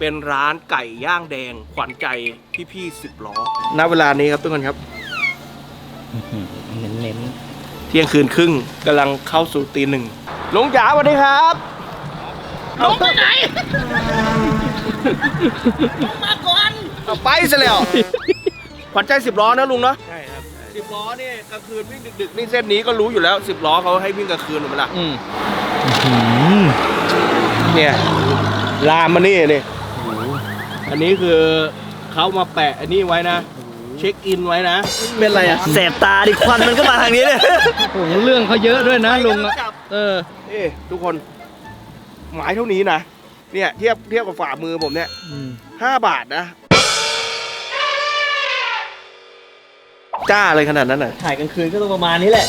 เป็นร้านไก่ย่างแดง ขวัญใจพี่ๆสิบล้อณเวลานี้ครับทุกคนครับ เน้นเน้นเที่ยงคืนครึ่งกำลังเข้าสู่ตีหนึ่งลุงจ๋าสวัสดีครับลุงไปไหนมาก่อนเอาไปซะแล้วขวัญใจสิบล้อนะลุงเนาะใช่ครับสิบล้อนี่กลางคืนวิ่งดึกๆนี่เส้นนี้ก็รู้อยู่แล้วสิบล้อเขาให้วิ่งกลางคืนถูกไหมล่ะอืมเนี่ยลามมานี่นี่ อันนี้คือเขามาแปะอันนี้ไว้นะ เช็คอินไว้นะ เป็นไรอะแสบตาดิควันมันก็มาทางนี้เลยโอ้โหเรื่องเขาเยอะด้วยนะลุงอะเออ เอ้ทุกคน หมายเท่านี้นะ เนี่ยเทียบเทียบกับฝ่ามือผมเนี่ยอืม ห้าบาทนะ จ้าเลยขนาดนั้นน่ะ ถ่ายกลางคืนก็ต้องประมาณนี้แหละ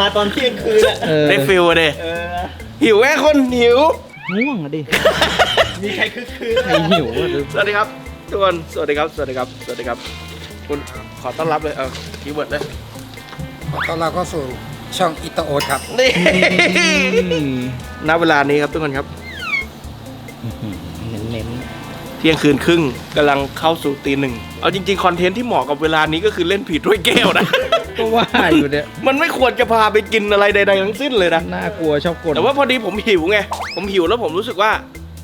มาตอนเที่ยงคืนอะเออได้ฟิลเลยเออหิวแม่คนหิวง่วงอะดิ มีใครคึกคืน ใครหิวอะดูสวัสดีครับทุกคน สวัสดีครับ สวัสดีครับ สวัสดีครับ คุณขอต้อนรับเลยเอาคีย์เวิร์ดเลยขอต้อนรับเข้าสู่ช่องอิตาโอตครับ นี่อืมณเวลานี้ครับทุกคนครับเน้นเน้นเที่ยงคืนครึ่งกำลังเข้าสู่ตีหนึ่ง เอาจริงๆ คอนเทนต์ที่เหมาะกับเวลานี้ก็คือเล่นผีถ้วยแก้วนะก็ว่าอยู่เนี่ยมันไม่ควรจะพาไปกินอะไรใดๆทั้งสิ้นเลยนะ น่ากลัวชอบกดแต่ว่าพอดีผมหิวไง ผมหิวแล้วผมรู้สึกว่า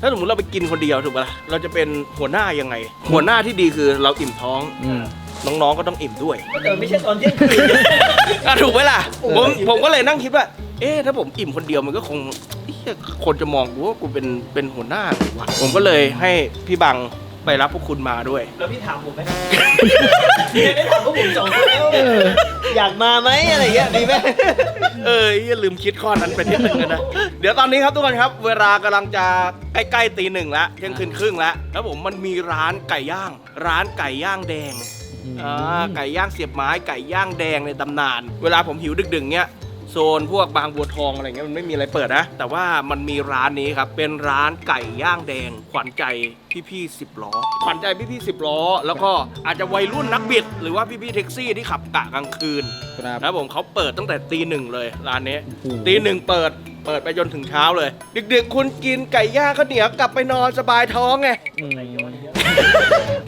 ถ้าสมมติเราไปกินคนเดียวถูกปะล่ะเราจะเป็นหัวหน้ายังไง หัวหน้าที่ดีคือเราอิ่มท้อง อืม น้องๆก็ต้องอิ่มด้วยเออไม่ใช่ตอนเที่ยงคืน อะถูกไหมล่ะเออผมผมก็เลยนั่งคิดว่า เอ๊ะถ้าผมอิ่มคนเดียวมันก็คงเหี้ยคนจะมองกูว่ากูเป็นเป็นหัวหน้าเลยวะผมก็เลยให้พี่บัง ไปรับพวกคุณมาด้วย แล้วพี่ถามผมไหมพี่ได้ถามพวกผมสองคนแล้วอยากมาไหมอะไรเงี้ยมีไหมเอออย่าลืมคิดข้อนั้นไปนิดนึงนะเดี๋ยวตอนนี้ครับทุกคนครับ เวลากำลังจะใกล้ๆตีหนึ่งแล้วเที่ยงคืนครึ่งแล้วแล้วผมมันมีร้านไก่ย่าง ร้านไก่ย่างแดงอ่าไก่ย่างเสียบไม้ไก่ย่างแดงในตำนาน เวลาผมหิวดึกๆเนี้ย โซนพวกบางบัวทองอะไรเงี้ยมันไม่มีอะไรเปิดนะ แต่ว่ามันมีร้านนี้ครับ เป็นร้านไก่ย่างแดง ขวัญใจพี่ๆสิบล้อ ขวัญใจพี่ๆสิบล้อ แล้วก็อาจจะวัยรุ่นนักบิด หรือว่าพี่ๆแท็กซี่ที่ขับกะกลางคืนครับนะผมเขาเปิดตั้งแต่ตีหนึ่งเลยร้านนี้โอ้โหตีหนึ่งเปิดเปิดไปจนถึงเช้าเลย ดึกๆ คุณกินไก่ย่างข้าวเหนียวกลับไปนอนสบายท้องไงอืม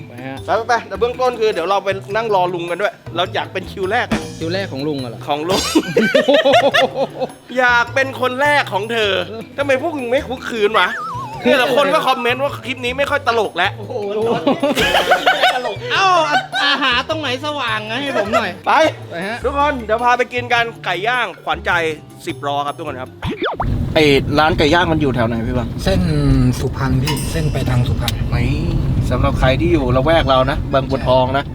ไปฮะไปไปๆแต่เบื้องต้นคือเดี๋ยวเราไปนั่งรอลุงกันด้วย เราอยากเป็นคิวแรกอะคิวแรกของลุงอะเหรอ ของลุง อยากเป็นคนแรกของเธอทำไมพวกมึงไม่คุกคืนวะคือแต่คนก็คอมเมนต์ว่าคลิปนี้ไม่ค่อยตลกแล้วโอ้โหตอนตลกเอ้าอาหารตรงไหนสว่างนะให้ผมหน่อย ไป ไปฮะ ทุกคนเดี๋ยวพาไปกินกันไก่ย่างขวัญใจสิบรอครับทุกคนครับไอ้ร้านไก่ย่างมันอยู่แถวไหนพี่บังเส้นสุพรรณพี่ เส้นไปทางสุพรรณ ไม่ สำหรับใครที่อยู่ละแวกเรานะบางบัวทองนะ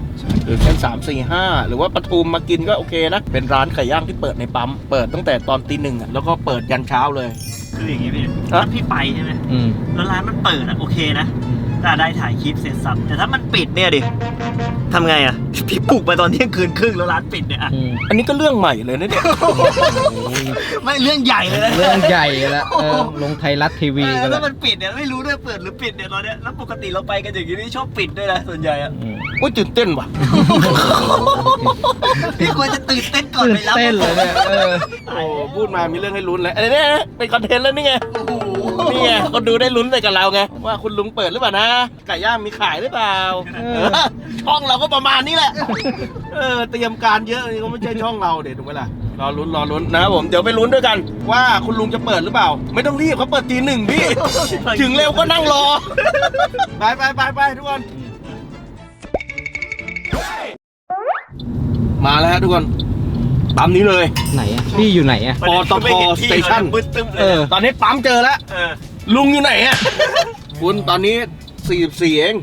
หรือเส้นสามสี่ห้าหรือว่าปทุมมากินก็โอเคนะ เป็นร้านไก่ย่างที่เปิดในปั๊ม เปิดตั้งแต่ตอนตีหนึ่งอะแล้วก็เปิดยันเช้าเลย คืออย่างงี้พี่ฮะ ถ้าพี่ไปใช่ไหมอืม แล้วร้านมันเปิดอะโอเคนะ ถ้าได้ถ่ายคลิปเสร็จสับแต่ถ้ามันปิดเนี่ยดิทำไงอะพี่ปลุกไปตอนเที่ยงคืนครึ่งแล้วร้านปิดเนี่ยอะอืมอันนี้ก็เรื่องใหม่เลยนะเนี่ยไม่เรื่องใหญ่เลยนะเรื่องใหญ่แล้วเออลงไทยรัฐทีวีเออกันแล้แล้ววมันปิดเนี่ยไม่รู้ด้วยเปิดหรือปิดเนี่ยตอนเนี้ยแล้วปกติเราไปกันอย่างนี้นี่ชอบปิดด้วยนะส่วนใหญ่อะอืมโอ้ยตื่นเต้นว่ะ พี่ควรจะตื่นเต้นก่อนตื่นไปรับเต้นเลยเนี่ยเออ โอ้พูดมามีเรื่องให้ลุ้นเลยเอ้ยเนี่ยเป็นคอนเทนต์แล้วนี่ไง นี่ไงคนดูได้ลุ้นไปกับเราไงว่าคุณลุงเปิดหรือเปล่านะไก่ย่างมีขายหรือเปล่าเออเออช่องเราก็ประมาณนี้แหละ เออเตรียมการเยอะนี่ก็ไม่ใช่ช่องเราเด็ดถูกไหมล่ะรอลุ้นรอลุ้นนะครับผมเดี๋ยวไปลุ้นด้วยกัน ว่าคุณลุงจะเปิดหรือเปล่า ไม่ต้องรีบเขาเปิดตีหนึ่งพี่ ถึงเร็วก็นั่งรอ ไปไปไปไปทุกคน มาแล้วฮะทุกคน ปั๊มนี้เลย ไหนอะพี่อยู่ไหนอะปตท Station บึ้นตึ้มเลเอยอ ตอนนี้ปั๊มเจอแล้ว เออลุงอยู่ไหนอะคุณตอนนี้ 44 เอง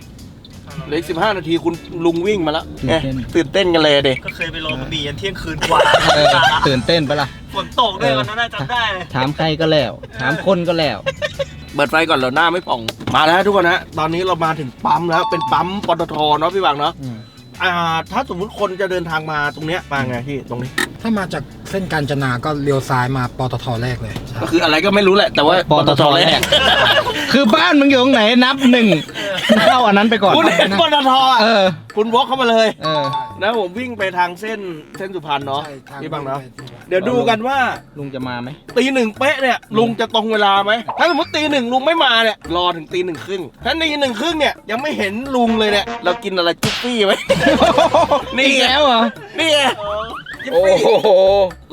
เหลืออีก15 นาทีคุณลุงวิ่งมาแล้วตื่นเอ๊ะเต้นตื่นเต้นกันเลยเด็กก็เคยไปรอบะหมี่ยันเที่ยงคืนกว่าเออตื่นเต้นปะล่ะ ฝนตกด้วยวันนั้นน่ะจำได้เลยถามใครก็แล้ว ถามคนก็แล้ว เปิดไฟก่อนเหรอหน้าไม่ป่อง มาแล้วฮะทุกคนฮะ ตอนนี้เรามาถึงปั๊มแล้ว เป็นปั๊มปตทเนาะพี่วังเนาะอืมอ่า ถ้าสมมุติคนจะเดินทางมาตรงเนี้ยมาไงพี่ ตรงนี้ ถ้ามาจากเส้นกาญจนาก็เลี้ยวซ้ายมาปตทแรกเลยก็คืออะไรก็ไม่รู้แหละ แต่ว่าปตทแรกคือบ้านมึงอยู่ตรงไหนนับหนึ่งเข้าอันนั้นไปก่อนคุณเห็นปตทอะเออ คุณวอล์กเข้ามาเลยเออนะผมวิ่งไปทางเส้นเส้นสุพรรณเนาะใช่ทางพี่บังเนาะไปที่เดี๋ยวดูกันว่าลุงจะมาไหมตีหนึ่งเป๊ะเนี่ยลุงจะตรงเวลาไหมถ้าสมมติตีหนึ่งลุงไม่มาเนี่ยรอถึงตีหนึ่งครึ่งถ้าตีหนึ่งครึ่งเนี่ยยังไม่เห็นลุงเลยเนี่ยเรากินอะไรจุ๊บปี้ไหมนี่อีกไงแล้วเหรอนี่ไง โอ้โห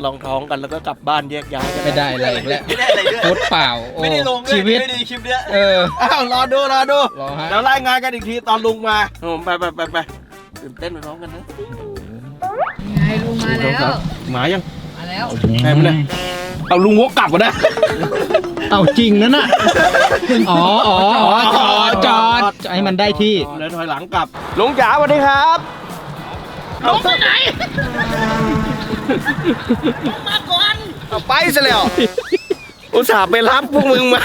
ลองท้องกันแล้วก็กลับบ้านแยกย้ายกันไม่ได้อะไรอีกแล้วไม่ได้อะไรด้วยฟุตเปล่าโอ้ไม่ได้ลงด้วยชีวิตไม่ได้คลิปเนี้ยเอออ้าวรอดูรอดูรอฮะแล้วรายงานกันอีกทีตอนลุงมาผมไปไปไปไปตื่นเต้นไปพร้อมกันนะไงลุงมาแล้วมายังมาแล้วใช่ไหมเนี่ยเอาลุงวกกลับมาได้เอาจริงนะน่ะอ๋ออ๋ออ๋อจอดจอดให้มันได้ที่ แล้วถอยหลังกลับ ลุงจ๋าสวัสดีครับ ลุงไปไหนมาก่อนเอาไปซะแล้ว อุตส่าห์ไปรับพวกมึงมา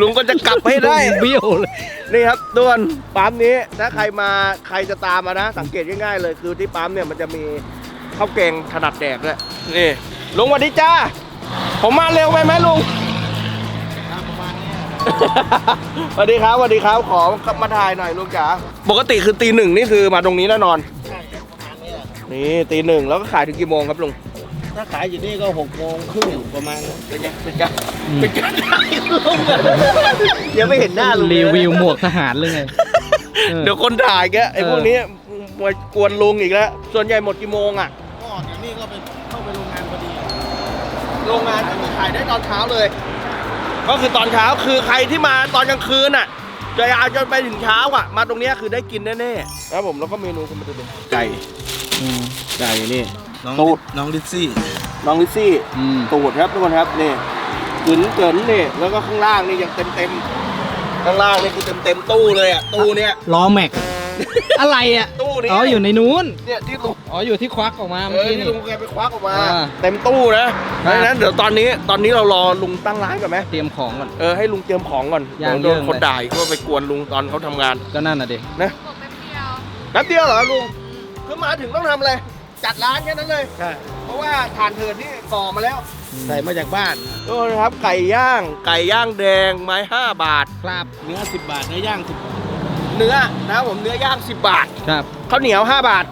ลุงก็จะกลับให้ได้ เบี้ยวเลยนี่ครับตัวนปั๊มนี้ถ้าใครมาใครจะตามมานะ สังเกตง่ายๆเลย คือที่ปั๊มเนี่ยมันจะมีข้าวแกงถนัดแดกด้วยนี่ลุงสวัสดีจ้า ผมมาเร็วไปไหมลุงสวัสดีครับสวัสดีครับขอมาถ่ายหน่อยลุงจ๋าปกติคือตีหนึ่งนี่คือมาตรงนี้แน่นอน นี่ตีหนึ่งแล้วก็ขายถึงกี่โมงครับลุงถ้าขายอยู่นี่ก็หกโมงครึ่งประมาณนั้นเป็นไงเป็นไงเป็นไงลุงอะยังไม่เห็นหน้าลุงเลยรีนะวิวหมวกทหารเลยไงเออเดี๋ยวคนถ่ายแกไอ้เออพวกนี้มากวนลุงอีกแล้ว ส่วนใหญ่หมดกี่โมงอะก็ออกจากนี่ก็ไปเข้าไปโรงงานพอดี โรงงานก็คือขายได้ตอนเช้าเลย ก็คือตอนเช้าคือใครที่มาตอนกลางคืนอะจะยาวจนไปถึงเช้าอะ มาตรงเนี้ยคือได้กินแน่ๆ แล้วผมแล้วก็เมนูคุณมาดูดิไก่ อืมไก่นี่ น้องตูด น้องลิซซี่ น้องลิซซี่อืมตูดครับทุกคนครับนี่กึนเกินนี่แล้วก็ข้างล่างนี่ยังเต็มเต็มๆข้างล่างนี่คือเต็มเต็มๆตู้เลยอะตู้เนี้ยล้อแม็ก อะไรอะ ตู้นี้อ๋อ อยู่ในนู้น เนี่ยที่ลุงอ๋อ อยู่ที่ควักออกมาเอเมื่ออกี้ที่นี่ ลุงแกไปควักออกมา อ่าเต็มตู้นะเพครับ ราะฉะนั้นเดี๋ยวตอนนี้ตอนนี้เรารอลุงตั้งร้านก่อนไหมเตรียมของก่อน เออให้ลุงเตรียมของก่อนย่างเดี๋ยวโดนเยิ่งคนเลย ด่าอีกว่าไปกวนลุงตอนเขาทำงานก็นั่นน่ะดินะบอกแป๊บเดียวแป๊บเดียวเหรอลุง คือมาถึงต้องทำอะไร จัดร้านแค่นั้นเลย ใช่เพราะว่าฐานเถิดนี่ก่อมาแล้วใส่มาจากบ้านโอ้นะครับ ไก่ย่าง ไก่ย่างแดงไม้5บาท ครับเนื้อ10 บาทเนื้อย่าง10บาทเนื้อนะครับผมเนื้อย่าง 10 บาทครับข้าวเหนียว 5 บาท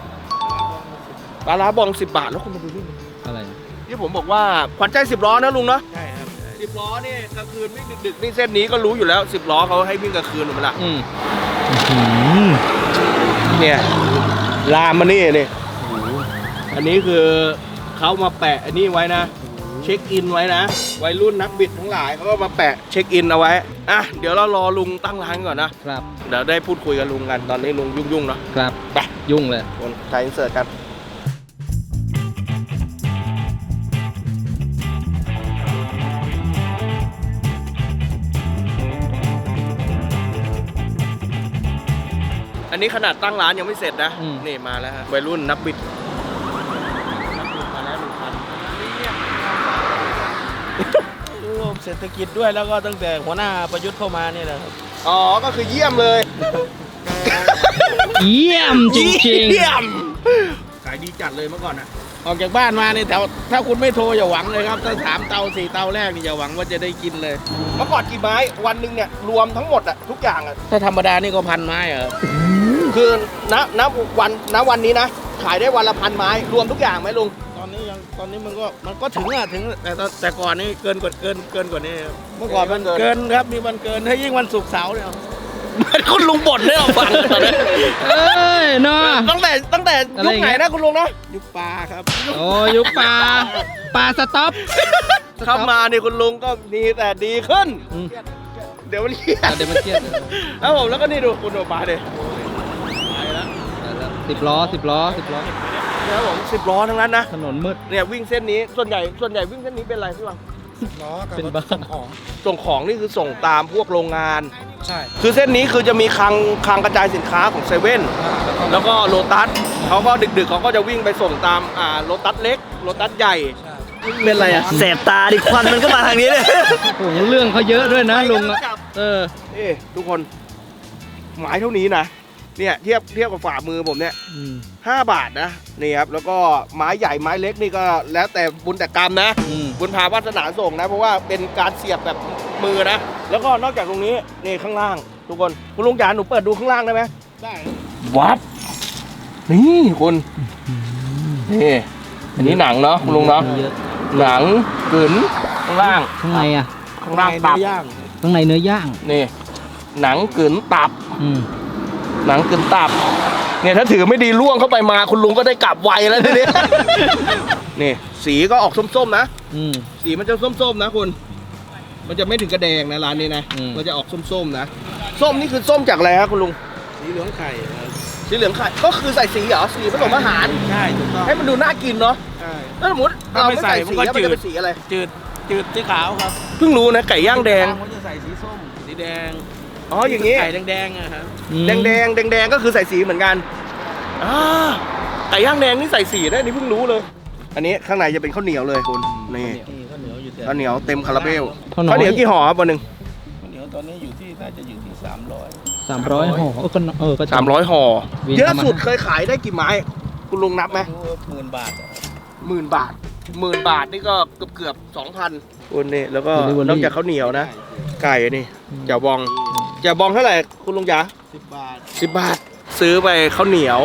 ปลาร้าบอง 10 บาทแล้วคุณมาดูดิอะไรที่ผมบอกว่าขวัญใจ 10ล้อนะลุงเนาะใช่ครับสิบล้อนี่กลางคืนวิ่งดึกๆนี่เส้นนี้ก็รู้อยู่แล้วสิบล้อเขาให้วิ่งกลางคืนถูกไหมล่ะอืมอื้อหือเนี่ย ลามมานี่นี่อันนี้คือเขามาแปะอันนี้ไว้นะ เช็คอินไว้นะ วัยรุ่นนักบิดทั้งหลายเขาก็มาแปะเช็คอินเอาไว้ อะ เดี๋ยวเรารอลุงตั้งร้านก่อนนะ ครับ เดี๋ยวได้พูดคุยกับลุงกัน ตอนนี้ลุงยุ่งๆเนาะ ครับ ไป ยุ่งเลยคนใช้อินเสิร์ตกัน นนี้ขนาดตั้งร้านยังไม่เสร็จนะ อืม นี่มาแล้วฮะวัยรุ่นนักบิดนักบิดมาแล้วหนึ่งคันรวมเศรษฐกิจด้วยแล้วก็ตั้งแต่หัวหน้าประยุทธ์เข้ามานี่แหละครับอ๋อ ก็คือเยี่ยมเลย เยี่ยมจริงเยี่ยม ขายดีจัดเลยเมื่อก่อนอะ ออกจากบ้านมาเนี่ยแถวถ้าคุณไม่โทรอย่าหวังเลยครับถ้าสามเตาสี่เตาแรกนี่อย่าหวังว่าจะได้กินเลย เมื่อก่อนกี่ไม้วันหนึ่งเนี่ยรวมทั้งหมดอะทุกอย่างอะถ้าธรรมดานี่ก็พันไม้อะครับคือณณวันณวันนี้นะ ขายได้วันละพันไม้รวมทุกอย่างไหมลุงตอนนี้ยังตอนนี้มันก็มันก็ถึงอะถึงแต่ตอนแต่ก่อนนี่เกินกว่าเกินเกินกว่านี้ครับเมื่อก่อนมันเกิเกินนครับมีวันเกินถ้ายิ่งวันศุกร์เสาร์เนี่ย มันคุณลุงบ่นให้เราฟังตอนนี้เอ้ยเนาะ ตั้งแต่ตั้งแต่อะไรยุคอย่างไหนเงี้ยนะคุณลุงนะยุคปลาครับโอ้ยุคปลาปลาสต็อปเข้ามาเนี่ยคุณลุงก็มีแต่ดีขึ้นอืมเดี๋ยวมันเครียดอะเดี๋ยวมันเครียดแล้วผมแล้วก็นี่ดูคุณดูมาดิสิบล้อสิบล้อสิบล้อเนี่ยผมสิบล้อทั้งนั้นนะถนนมืดเนี่ยวิ่งเส้นนี้ส่วนใหญ่ส่วนใหญ่วิ่งเส้นนี้เป็นอะไรพี่บัง ล้อกับเป็นรถบ้าส่งของส่งของนี่คือส่งตามพวกโรงงาน ใช่คือเส้นนี้คือจะมีคลังคลังกระจายสินค้าของเซเว่นอ่าแล้วก็แล้วก็โลตัสเขาก็ดึกๆเขาก็จะวิ่งไปส่งตามอ่าโลตัสเล็กโลตัสใหญ่เป็นไรอะแสบตาดิควันมันก็มาทางนี้เลยโอ้โหเรื่องเขาเยอะด้วยนะลุงอะเออเอ๊ะทุกคน หมายเท่านี้นะ เนี่ยเทียบเทียบกับฝ่ามือผมเนี่ยอืมห้าบาทนะนี่ครับแล้วก็ไม้ใหญ่ไม้เล็กนี่ก็แล้วแต่บุญแต่กรรมนะ อืมบุญพาวาสนาส่งนะ เพราะว่าเป็นการเสียบแบบมือนะ แล้วก็นอกจากตรงนี้นี่ข้างล่าง ทุกคนคุณลุงจ๋าหนูเปิดดูข้างล่างได้ไหมได้วับนี่คุณนี่อันนี้หนังเนาะคุณลุงเนาะเยอะหนังกึ๋นข้างล่างข้างในอะข้างล่างตับย่างข้างในเนื้อย่างนี่ หนังกึ๋นตับ อืม หนังกึ๋นตับ เนี่ยถ้าถือไม่ดีล่วงเข้าไปมาคุณลุงก็ได้กลับไวแล้วทีเนี้ยนี่ สีก็ออกส้มๆนะ อืม สีมันจะส้มๆนะคุณ มันจะไม่ถึงกระแดงนะร้านนี้นะ อืม มันจะออกส้มๆนะ ส้มนี่คือส้มจากอะไรครับคุณลุง สีเหลืองไข่ครับสีเหลืองไข่ก็คือใส่สีเหรอ สีผสมอาหาร ใช่ถูกต้องให้มันดูน่ากินเนาะใช่ ถ้าสมมติถ้าไม่ใส่เรามันก็แล้วจืดจะเป็นสีอะไร จืดจืดสีขาวครับเพิ่งรู้นะไก่ย่างแดง เขาจะใส่สีส้ม สีแดง อ๋ออย่างนี้ ไก่แดงๆอะครับอืมแดงแดงแดงแดงๆก็คือใส่สีเหมือนกันอ่าไก่ย่างแดงนี่ใส่สีได้นี่เพิ่งรู้เลย อันนี้ข้างในจะเป็นข้าวเหนียวเลยคุณนี่นี่ข้าวเหนียวอยู่แต่ข้าวเหนียวเต็มคาราเบลข้าวน้อข้าวยเหนียวกี่ห่อครับวันหนึ่งข้าวเหนียวตอนนี้อยู่ที่น่าจะอยู่ที่ 300 สามร้อยห่อเออก็เออก็จริงสามร้อยห่อวิ่งเยอะประมาณสุดเคยขายได้กี่ไม้ คุณลุงนับไหมรู้ว่าหมื่นบาทอะครับหมื่นบาทหมื่นบาทนี่ก็เกือบเกือบสองพันคุณนี่แล้วก็นอกจากข้าวเหนียวนะ ไก่นี่เจ่าบอง เจ่าบองเท่าไหร่คุณลุงจ๋าสิบบาทสิบบาท ซื้อไปข้าวเหนียว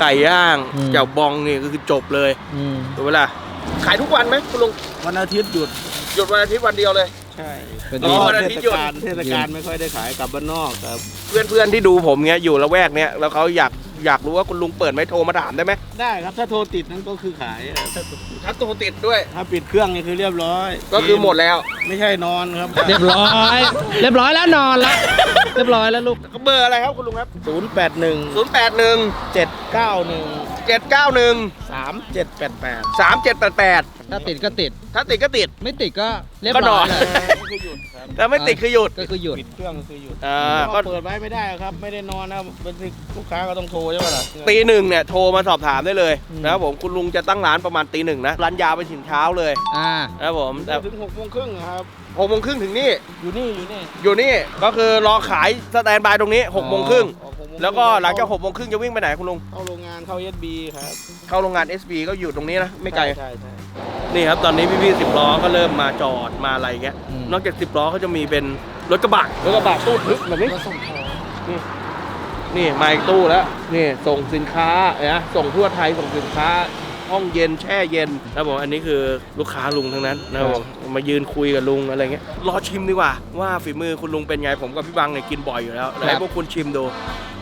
ไก่ย่างเจ่าบองนี่ก็คือจบเลยอืมถูกไหมล่ะขายทุกวันไหมคุณลุงวันอาทิตย์หยุดหยุดวันอาทิตย์วันเดียวเลย ใช่ก็อ๋ดีอเพวันราะอาเททิตย์ศหยุดกาลเทศกาลไม่ค่อยได้ขายกลับบ้านนอกครับ เพื่อนเพื่อนๆที่ดูผมเนี้ยอยู่ละแวกเนี้ยแล้วเขาอยาก อยากรู้ว่าคุณลุงเปิดไหมโทรมาถามได้ไหมได้ครับถ้าโทรติดนั่นก็คือขายถ้าโทรติดด้วย ถ้าปิดเครื่องนี่คือเรียบร้อยก็คือหมดแล้วไม่ใช่นอนครับเรียบร้อย เรียบร้อยแล้วนอนละเรียบร้อยแล้วลูกเบอร์อะไรครับคุณลุงครับ 081 081 791 791 3788 3788 ถ้าติดก็ติด ถ้าติดก็ติด ไม่ติดก็เรียบก็นร้ออนยแล้วคือหยุดครับแต่ไม่ติดคือหยุดก็คือหยุด ปิดเครื่องก็คือหยุดอ่าก็ก็เปิดไว้ไม่ได้ครับ ไม่ได้นอนนะครับเป็นลูกค้าก็ต้องโทรใช่ไหมล่ะตีหนึ่งเนี่ยโทรมาสอบถามได้เลยอืม นะครับผมคุณลุงจะตั้งร้านประมาณตีหนึ่งนะร้านยาวไปถึงเช้าเลยอ่า นะครับผมแต่ถึงหกโมงครึ่งอะครับ หกโมงครึ่งถึงนี่อยู่นี่อยู่นี่อยู่นี่ก็คือรอขายสแตนบายตรงนี้หกโมงครึ่ง ออกหกโมง แล้วก็หลังจากหกโมงครึ่งจะวิ่งไปไหนคุณลุง เข้าโรงงานเข้าเอสบีครับเข้าโรงงาน SB ก็อยู่ตรงนี้นะ ไม่ไกล ใช่ใช่นี่ครับ ตอนนี้พี่ๆสิบล้อก็เริ่มมาจอดมาอะไรเงี้ย อืม นอกจากสิบล้อเขาจะมีเป็นรถกระบะ รถกระบะตู้ทึบแบบนี้นี่นี่มาอีกตู้แล้ว นี่ส่งสินค้านะส่งทั่วไทยส่งสินค้า ห้องเย็นแช่เย็นนะครับผมอันนี้คือลูกค้าลุงทั้งนั้นนะครับผมมายืนคุยกับลุงอะไรเงี้ยรอชิมดีกว่า ว่าฝีมือคุณลุงเป็นไงผมกับพี่บังเนี่ยกินบ่อยอยู่แล้วแล้วให้พวกคุณชิมดู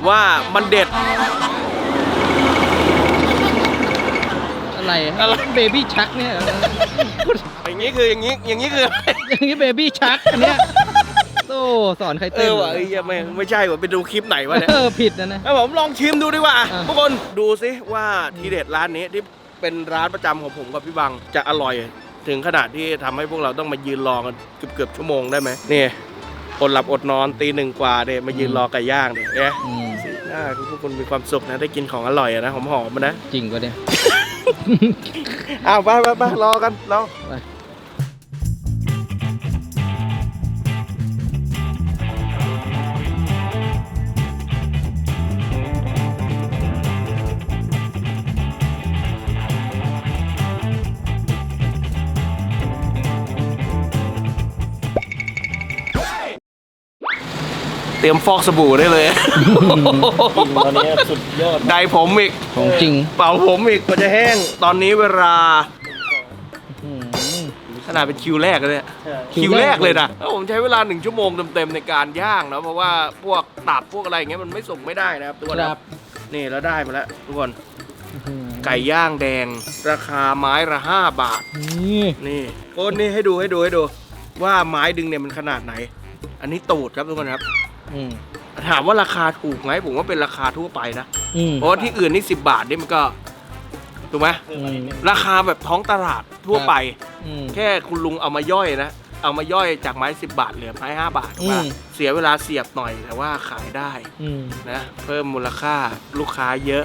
ว่ามันเด็ดอะไรอะไรเบบี้ชักเนี่ยอย่างนี้คืออย่างนี้อย่างนี้คืออย่างนี้เบบี้ชักอันเนี้ยโต้สอนใครเอเต้นอว่ะเอ้ยไม่ไม่ใช่ว่ะไปดูคลิปไหนวะเนี่ยเออผิดนะนะแล้วผมลองชิมดูดีกว่าอะทุกคนดูซิว่าทีเด็ดร้านนี้ที่ เป็นร้านประจำของผมกับพี่บังจะอร่อย ถึงขนาดที่ทำให้พวกเราต้องมายืนรอกันเกือบเกือบๆชั่วโมงได้ไหมนี่อดหลับอดนอนตีหนึ่งกว่าเนี่ยมายืนรอไก่ย่างเนี่ยเนี่ยอืมสีหน้าทุกคนมีความสุขนะได้กินของอร่อยอะนะหอมๆมานะจริงปะเนี่ยอ้าวไปไปไปรอกันรอ เตรียมฟอกสบู่ได้เลย ตอนนี้สุดยอดได้ผมอีก ของจริง เป่าผมอีกกว่าจะแห้ง ตอนนี้เวลาอืมขนาดเป็นคิวแรกเลยเนี่ยคิคิววแรแรกกเลเลยยนะแล้วผมใช้เวลาหนึ่งชั่วโมงเต็มๆในการย่างนะเพราะว่าพวกตับพวกอะไรอย่างเงี้ยมันไม่ส่งไม่ได้นะครับทุกคนคครัรับ บนี่แล้วได้มาแล้วทุกคนอืมไก่ย่างแดง ราคาไม้ละห้าบาท นี่นี่โอ้นี่ให้ดูให้ดูให้ดู ว่าไม้ดึงเนี่ยมันขนาดไหน อันนี้ตูดครับทุกคนครับ อืมถามว่าราคาถูกไหมผมว่าเป็นราคาทั่วไปนะ อืมเพราะว่าที่อื่นนี่สิบาทนี่มันก็ถูกไหมอืมราคาแบบท้องตลาดทั่วไป อืม แค่คุณลุงเอามาย่อยนะ เอามาย่อยจากไม้ 10 บาทเหลือไม้ 5 บาทอืม ว่าเสียเวลาเสียบหน่อยแต่ว่าขายได้อืม นะ เพิ่มมูลค่าลูกค้าเยอะ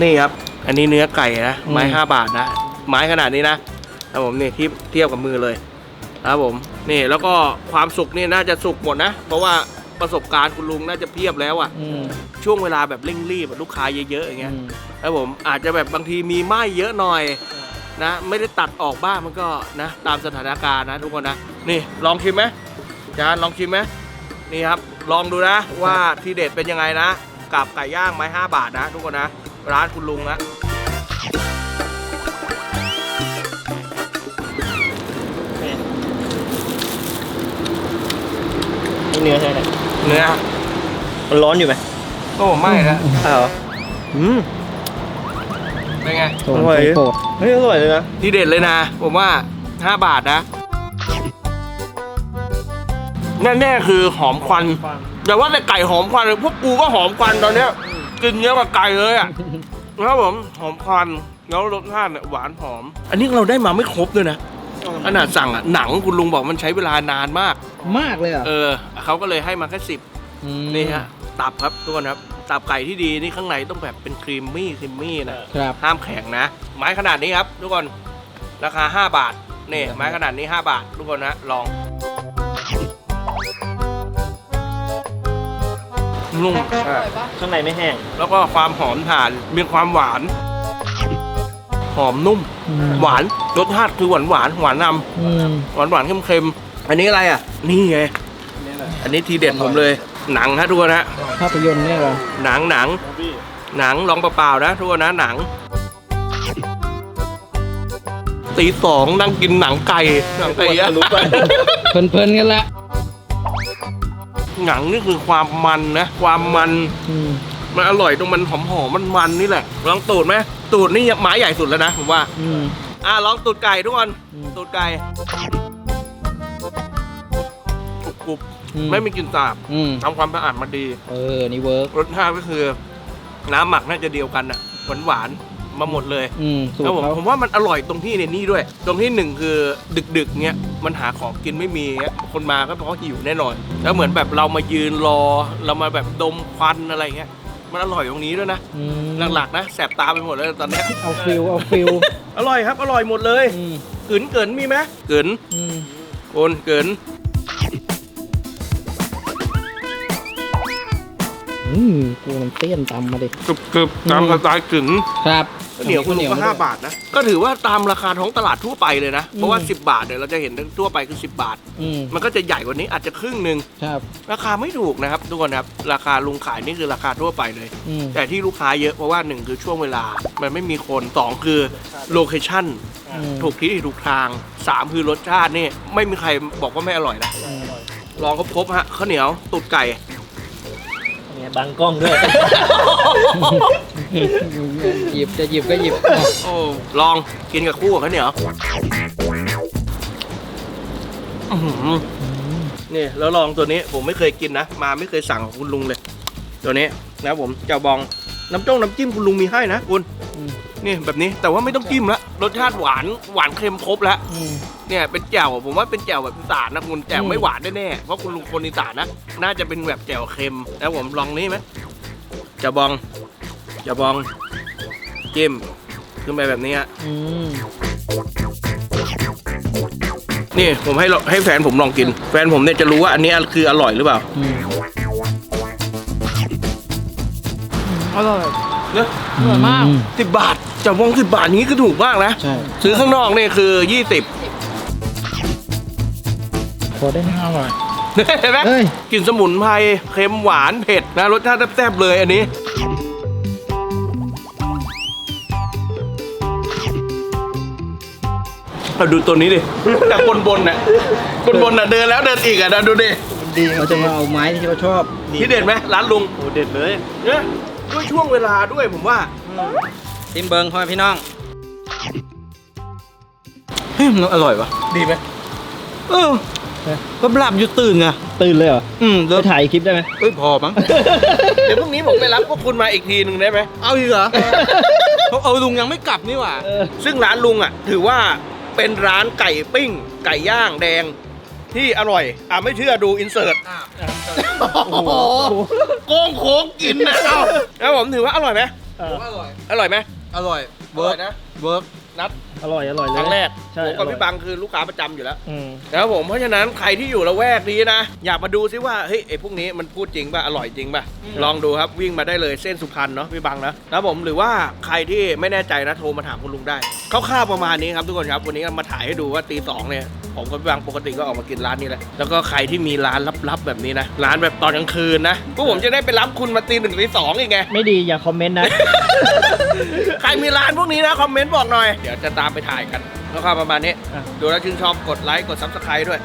นี่ครับ อันนี้เนื้อไก่นะ ไม้ อืม 5 บาทนะ ไม้ขนาดนี้นะครับผมนี่ที่เทียบกับมือเลย ครับผม นี่แล้วก็ความสุกนี่น่าจะสุกหมดนะ เพราะว่า ประสบการณ์คุณลุงน่าจะเพียบแล้วอะอืมช่วงเวลาแบบเร่งรีบอะลูกค้าเยอะๆอย่างเงี้ยอืมครับผมอาจจะแบบบางทีมีไหม้เยอะหน่อยนะไม่ได้ตัดออกบ้างมันก็นะตามสถานการณ์นะทุกคนนะนี่ลองชิมไหมจานลองชิมไหมนี่ครับลองดูนะว่าที่เด็ดเป็นยังไงนะกับไก่ย่างไม้5บาทนะ ทุกคนนะร้านคุณลุงนะนี่เนื้อใช่ไหม เนื้อมันร้อนอยู่ไหมก็ผมไม่นะอ้าวอืมเป็นไงโซนอร่อยโปรดเฮ้ยอร่อยเลยนะที่เด็ดเลยนะ ผมว่า 5 บาทนะแน่ๆคือหอมควัน แต่ว่าแต่ไก่หอมควันเลยพวกกูก็หอมควันตอนเนี้ยกินเยอะกว่าไก่เลยอะครับผมหอมควันแล้วรสชาติเนี่ยหวานหอม อันนี้เราได้มาไม่ครบด้วยนะ ขนาดสั่งอะหนังคุณลุงบอกมันใช้เวลานานมาก มากเลยเหรอะเออเขาก็เลยให้มาแค่สิบนี่ฮะตับครับทุกคนครับตับไก่ที่ดีนี่ข้างในต้องแบบเป็นครีมมี่ครีมมี่นะครับห้ามแข็งนะ ไม้ขนาดนี้ครับ ทุกคนราคา 5 บาทนี่ไม้ขนาดนี้ 5 บาท ทุกคนนะลองนุ่มอะข้างในไม่แห้ง แล้วก็ความหอมถ่านมีความหวาน หอมนุ่มหวานรสชาติคือหวานหวานหวานนอืมำหวานหวานเค็มๆอันนี้อะไรอะ นี่ไงอันนี้ทีเด็ดผมเลย หนังฮะทุกคนฮะ ภาพยนตร์เนี่ยเหรอหนังหนังหนังลองเปล่าๆนะทุกคนนะหนังตีสองนั่งกินหนังไก่หนังไก่ย่างเพลินๆกันละหนังนี่คือความมันนะ ความมันอืม มันอร่อยตรงมันหอมหอมมันมันๆนี่แหละลองตูดไหมตูดนี่ไม้ใหญ่สุดแล้วนะผมว่าอืมอะลองตูดไก่ทุกคนอืมตูดไก่กรุบอืๆไม่มีกลิ่นสาบอืมทำความสะอาดมาดี เออ นี่เวิร์กรสชาติก็คือ น้ำหมักน่าจะเดียวกันอะหวานหวานๆมาหมดเลยอืมสูตแล้วรผมเขาผมว่ามันอร่อยตรงที่ในนี่ด้วย ตรงที่หนึ่งคือดึกๆเนี้ยมันหาของกินไม่มีเงี้ยคนมาก็เพราะหิวแน่นอน แล้วเหมือนแบบเรามายืนรอ เรามาแบบดมควันอะไรเงี้ย มันอร่อยตรงนี้ด้วยนะ อืมหลักๆนะแสบตาไปหมดเลยตอนเนี้ยเอาฟิลเอาฟิลอร่อยครับ อร่อยหมดเลยอืมกึนเกินมีไหมเกินอืมโอนเกินอืมกูมันเตี้ยนตำมาดิกรึบกรึบตามสไตล์กึนครับ ข้าวเหนียวคุณลุงก็มห้าด้วยบาทนะ ก็ถือว่าตามราคาท้องตลาดทั่วไปเลยนะ เพราะว่าอืม10 บาทเนี่ยเราจะเห็นทั่วไปคือ 10 บาท อืมมันก็จะใหญ่กว่านี้อาจจะครึ่งหนึ่งครับ ราคาไม่ถูกนะครับทุกคนครับราคาลุงขายนี่คือราคาทั่วไปเลย อืม แต่ที่ลูกค้าเยอะเพราะว่าหนึ่งคือช่วงเวลา มันไม่มีคนสองคือโลเคชั่นอืม ถูกที่ถูกทางสามคือรสชาตินี่ไม่มีใครบอกว่าไม่อร่อยนะอืมลองก็พบฮะข้าวเหนียวตูดไก่ เนี่ยบังกล้องด้วย หยิบจะหยิบก็หยิบโอ้ลองกินกับคู่กับข้าวเหนียวอื้อหือนี่แล้วลองตัวนี้ผมไม่เคยกินนะ มาไม่เคยสั่งของคุณลุงเลย ตัวนี้นะผมเจ้าบองน้ำจ้งน้ำจิ้มคุณลุงมีให้นะคุณอืมนี่แบบนี้แต่ว่าไม่ต้องจิ้มละรสชาติหวานหวานเค็มครบแล้วอืมเนี่ยเป็นแจ่วผมว่าเป็นแจ่วแบบอีสานนะคุณแจ่วอืมไม่หวานแน่ๆเพราะคุณลุงคนอีสานนะน่าจะเป็นแบบแจ่วเค็มแล้วผมลองนี้ไหมเจ้าบอง เจ้าบองจิ้มขึ้นไปแบบนี้ฮะอืมนี่ผมให้ลองให้แฟนผมลองกิน แฟนผมเนี่ยจะรู้ว่าอันนี้คืออร่อยหรือเปล่าอืมอร่อยเนอะอร่อยมาก สิบบาทเจ้าบองสิบบาทนี้ก็ถูกมากนะ ใช่ ซื้อข้างนอกนี่คือยี่สิบพอได้ไหมอร่อย เห็นไหมเอ้ย กลิ่นสมุนไพรเค็มหวานเผ็ดนะรสชาติแซ่บๆเลยอันนี้ เราดูตัวนี้ดิจากบนบนๆน่ะบนบนๆน่ะเดินแล้วเดินอีกอะนะดูดิ ดีเขาจะมาเอาไม้ที่เขาชอบที่เด็ดไหมร้านลุงโอ้เด็ดเลยเนี่ยด้วยช่วงเวลาด้วยผมว่าติมเบิงพ่อแม่พี่น้องเฮ้ยมันอร่อยวะดีไหมเออก็หลับอยู่ตื่นไงตื่นเลยเหรอ อืมจะถ่ายคลิปได้ไหมเอ้ยพอมั้ง เดี๋ยวพรุ่งนี้ผมไปรับพวกคุณมาอีกทีหนึ่งได้ไหม เอาอีกเหรอเพราะเอาลุงยังไม่กลับนี่หว่าเออซึ่งร้านลุงอะ ถือว่า เป็นร้านไก่ปิ้ง ไก่ย่างแดงที่อร่อย อะไม่เชื่อดูอินเสิร์ตโอ้โหโกงโค้งกินนะเอ้าแล้วผมถือว่าอร่อยไหมอร่อย อร่อยไหมอร่อย เวิร์กนะ เวิร์กนัด อร่อยอร่อยเลยครั้งแรกใช่ผมกับอร่อยพี่บังคือลูกค้าประจำอยู่แล้วอืมนะครับผมเพราะฉะนั้นใครที่อยู่ละแวกนี้นะ อยากมาดูซิว่าเฮ้ยไอ้พวกนี้มันพูดจริงป่ะอร่อยจริงป่ะลองดูครับวิ่งมาได้เลยเส้นสุพรรณเนาะพี่บังนะนะครับผมหรือว่าใครที่ไม่แน่ใจนะโทรมาถามคุณลุงได้คร่าวๆประมาณนี้ครับทุกคนครับวันนี้เรามาถ่ายให้ดูว่าตีสองเนี่ยผมกับพี่บางปกติก็ออกมากินร้านนี้แหละแล้วก็ใครที่มีร้านลับๆแบบนี้นะร้านแบบตอนกลางคืนนะพวกผมจะได้ไปรับคุณมาตีหนึ่งตีสองอีกไงไม่ดีอย่าคอมเมนต์นะ ใครมีร้านพวกนี้นะคอมเมนต์บอกหน่อยเดี๋ยวจะตามไปถ่ายกันแล้วก็ประมาณนี้ อะ ดูแล้วชื่นชอบกดไลค์กดซับสไครต์ด้วย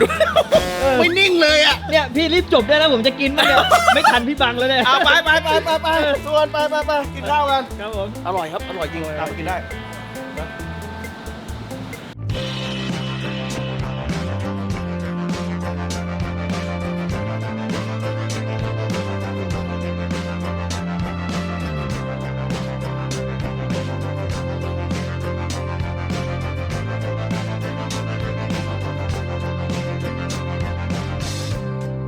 ดูไม่นิ่งเลยอะ เนี่ยพี่รีบจบได้แล้วผมจะกินมั้งเนี่ย ไม่ทันพี่บังแล้วเนี่ยเอาไปไปไปไปไปทุกคนไปไปไปกินข้าวกัน ครับผม อร่อยครับ อร่อยจริงตามไปกินได้